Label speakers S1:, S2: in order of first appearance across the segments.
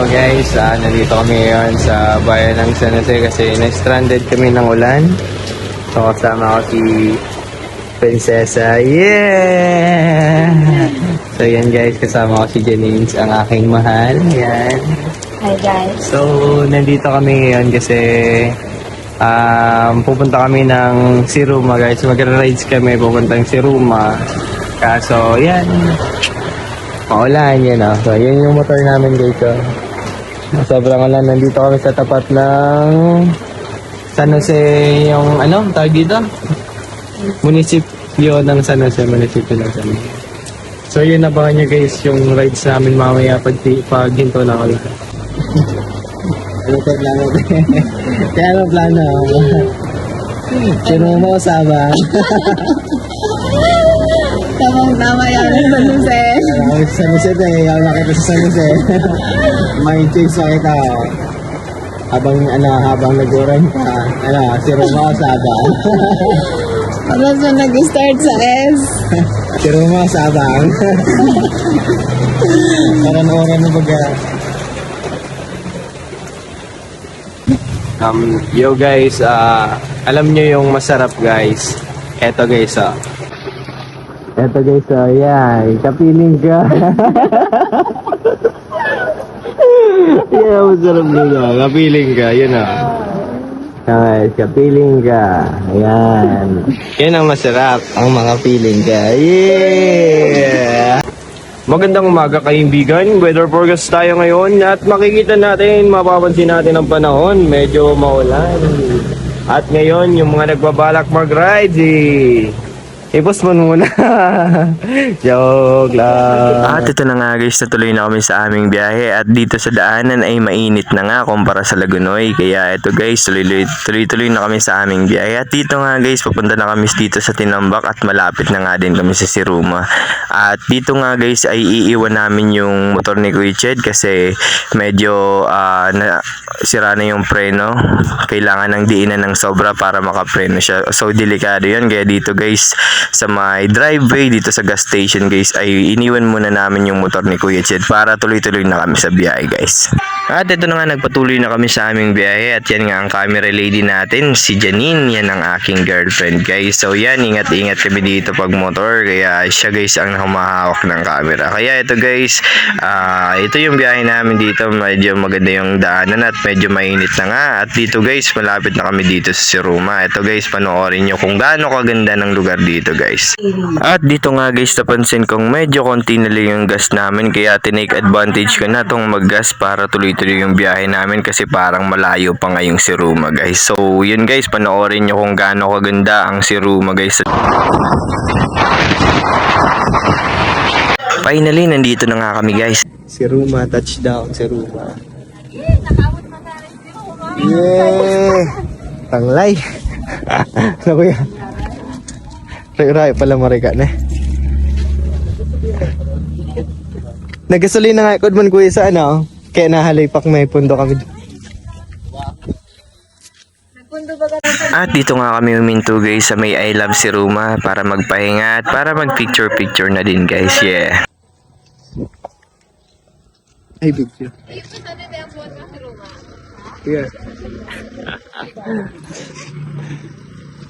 S1: Hello guys, ah, nandito kami ngayon sa bayan ng San Jose kasi na-stranded kami ng ulan. So kasama ko si Prinsesa. Yeah! So yan guys, kasama ko si Janines, ang aking mahal. Yan.
S2: Hi guys.
S1: So nandito kami ngayon kasi um, pupunta kami ng Siruma guys. Magra-rides kami pupuntang Siruma. Kaso yan, Maulan yan ah. So, yan yung motor namin guys. Sobrang ulan. Nandito kami sa tapat ng San Jose yung ano, tawag dito? Munisipyo ng San Jose. Munisipyo ng San Jose. So, yun abangan nyo guys yung rides namin mamaya pag, pag hinto na ulan. ano pa plano? Kaya ano plano? Sino mo sabang?
S2: Tamang tama yan sa Jose.
S1: San Jose eh. Ayaw nakita sa San Jose. May chase makita ko. Habang, ano, habang nag-uran ka, ano, si Roma sabang.
S2: Ano sa nag-start sa S?
S1: si Roma sabang. Parang oran na baga. Um, yo guys, ah, alam nyo yung masarap guys. Eto guys, ah. Eto guys, ah, yan. Kapiling ka. yeah, masarap nila. Kapiling ka, yun ah. Okay, kapiling ka. Ayan. Yan ang masarap, ang mga piling ka. Yeah! Magandang umaga kaibigan. Weather forecast tayo ngayon at makikita natin, mapapansin natin ang panahon. Medyo maulan. At ngayon, yung mga nagbabalak mag-ride, eh, i-post mo muna. Joke lang.
S3: At ito na nga guys, natuloy na kami sa aming biyahe at dito sa daanan ay mainit na nga kumpara sa Lagunoy. Kaya ito guys, tuloy- tuloy-tuloy na kami sa aming biyahe. At dito nga guys, papunta na kami dito sa Tinambak at malapit na nga din kami sa Siruma. At dito nga guys ay iiwan namin yung motor ni Kuya kasi medyo ah, na, sira na yung preno. Kailangan ng diinan ng sobra para makapreno siya. So delikado yun. Kaya dito guys, sa may driveway dito sa gas station guys ay iniwan muna namin yung motor ni Kuya Ched para tuloy-tuloy na kami sa biyahe guys. At ito na nga nagpatuloy na kami sa aming biyahe at yan nga ang camera lady natin si Janine yan ang aking girlfriend guys. So yan ingat-ingat kami dito pag motor kaya siya guys ang humahawak ng camera. Kaya ito guys ah, ito yung biyahe namin dito medyo maganda yung daanan at medyo mainit na nga at dito guys malapit na kami dito sa Siruma. Ito guys panoorin nyo kung gaano kaganda ng lugar dito guys. At dito nga guys napansin kong medyo konti na lang yung gas namin kaya tinake advantage ko na tong maggas para tuloy-tuloy yung biyahe namin kasi parang malayo pa nga yung Siruma guys. So yun guys panoorin nyo kung gaano kaganda ang Siruma guys. Finally nandito na nga kami guys.
S1: Si Ruma, touchdown si Ruma. Yeah! Tanglay! ano kuya? Ray-ray pala marika na. Nagasolin na nga ikod man kuya sa ano. Kaya nahalipak may pundo kami.
S3: At dito nga kami huminto guys sa may I Love Siruma para magpahinga at para mag picture picture na din guys. Yeah.
S1: Ay, video. Yeah.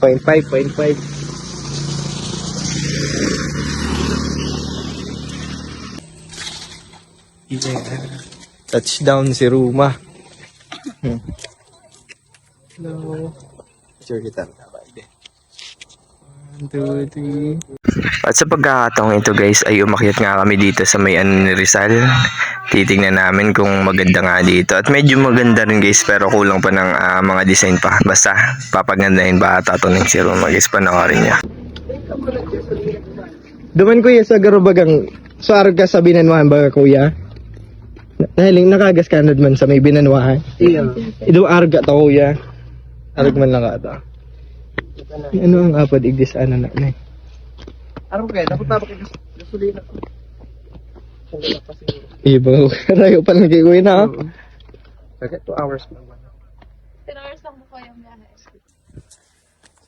S1: point five, point five. Yeah. Touchdown si Ruma. Hmm. Hello. Picture kita. One, two, three.
S3: At sa pagkakataong ito guys ay umakyat nga kami dito sa may ano ni Rizal. Titingnan namin kung maganda nga dito. At medyo maganda rin guys pero kulang pa ng ah, mga design pa. Basta papagandahin ba ata ito ng si Roma guys panoorin niya.
S1: Duman kuya sa garubagang so arga sa binanwahan ba kuya? Nahiling nakagas ka na man sa may binanwahan. Iya. Ido arga to kuya. Arag man lang ata. Ano ang apad igdis ano na na? Araw kaya dapat na gasolina. Iba, rayo pa lang kay kuya na. Kaya 2 hours pa naman.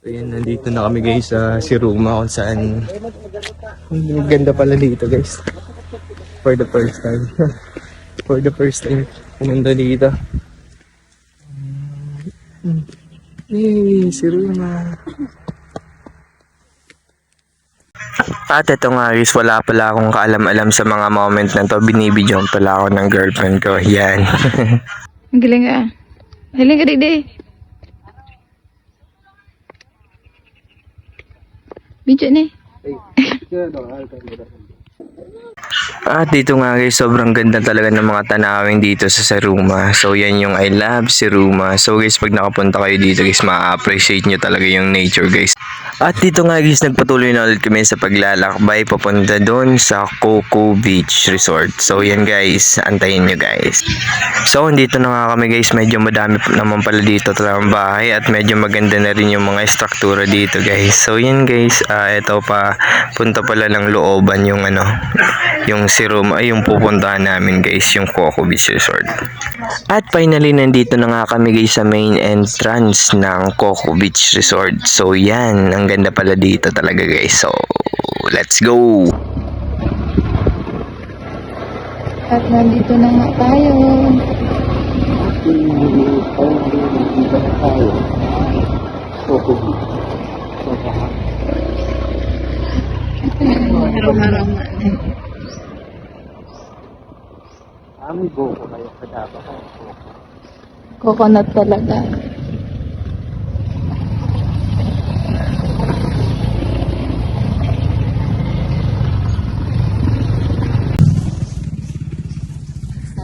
S1: So yan, nandito na kami guys sa si Ruma kung saan ang ganda pala dito guys. For the first time. For the first time. pumunta dito. Yay, si Runa.
S3: At ito nga guys, wala pala akong kaalam-alam sa mga moment na to. Binibidyoan pala ako ng girlfriend ko. Yan.
S2: Ang galing ka. Galing ka, Didi. Video ni.
S3: At dito nga guys, sobrang ganda talaga ng mga tanawin dito sa Saruma. So yan yung I love Saruma. So guys, pag nakapunta kayo dito guys, ma-appreciate nyo talaga yung nature guys. At dito nga guys, nagpatuloy na ulit kami sa paglalakbay papunta doon sa Coco Beach Resort. So yan guys, antayin nyo guys. So dito na nga kami guys, medyo madami naman pala dito talagang bahay at medyo maganda na rin yung mga struktura dito guys. So yan guys, ah ito pa, punta pala ng looban yung ano, yung si Roma, ay yung pupuntahan namin guys, yung Coco Beach Resort. At finally, nandito na nga kami guys sa main entrance ng Coco Beach Resort. So yan, ang ganda pala dito talaga guys. So, let's go!
S2: At nandito na nga tayo. Harama-harama.
S1: Amoy buko kayo sa dapat.
S2: Coconut talaga.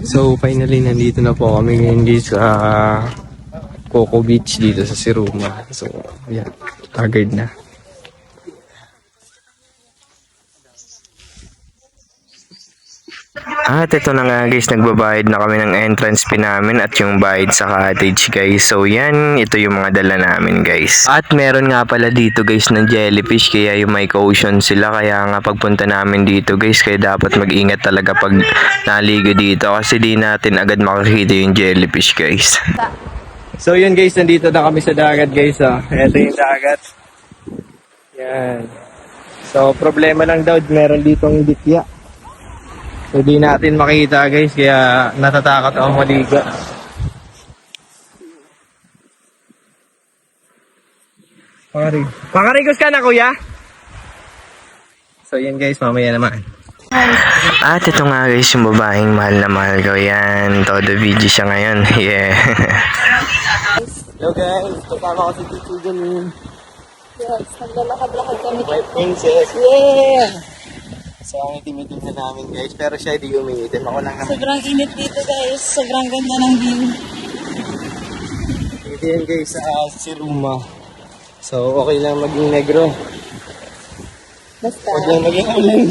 S1: So finally nandito na po kami ngayon guys sa Coco Beach dito sa Siruma. So yeah, haggard na.
S3: At ito na nga guys, nagbabayad na kami ng entrance fee namin at yung bayad sa cottage guys. So yan, ito yung mga dala namin guys. At meron nga pala dito guys ng jellyfish kaya yung may caution sila. Kaya nga pagpunta namin dito guys, kaya dapat mag-ingat talaga pag naligo dito kasi di natin agad makakita yung jellyfish guys.
S1: So yun guys, nandito na kami sa dagat guys. Oh. Ito yung dagat. Yan. So problema lang daw, meron ditong ditya. So di natin makita guys, kaya natatakot ako maligo. Pakarig. Pakarigos ka na kuya? So yun guys, mamaya naman.
S3: At ito nga guys, yung babaeng mahal na mahal ko yan. Todo video siya ngayon. Yeah.
S1: Hello guys, kasama ko si Tito Janine.
S2: Yes, naglalakad-lakad kami.
S1: My princess.
S2: Yeah!
S1: So ang itim-itim na namin guys, pero siya di umiitim. Ako lang naman.
S2: Sobrang init dito guys. Sobrang ganda ng view.
S1: Ito yan guys sa si Ruma. So okay lang maging negro.
S2: Basta.
S1: Huwag lang maging ulan.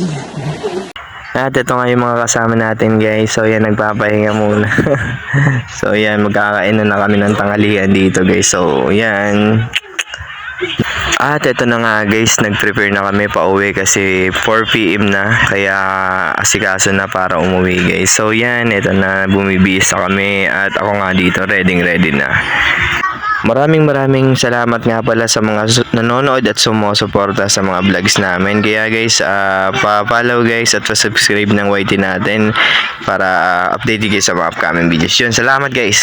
S3: At ito nga yung mga kasama natin guys. So yan, nagpapahinga muna. so yan, magkakain na kami ng tanghalian dito guys. So yan. At ito na nga guys, nag-prepare na kami pa uwi kasi 4pm na. Kaya asikaso na para umuwi guys. So yan, ito na bumibihis kami at ako nga dito ready ready na. Maraming maraming salamat nga pala sa mga nanonood at sumusuporta sa mga vlogs namin. Kaya guys, ah, pa-follow guys at pa-subscribe ng YT natin para uh, update kayo sa mga upcoming videos. Yun, salamat guys!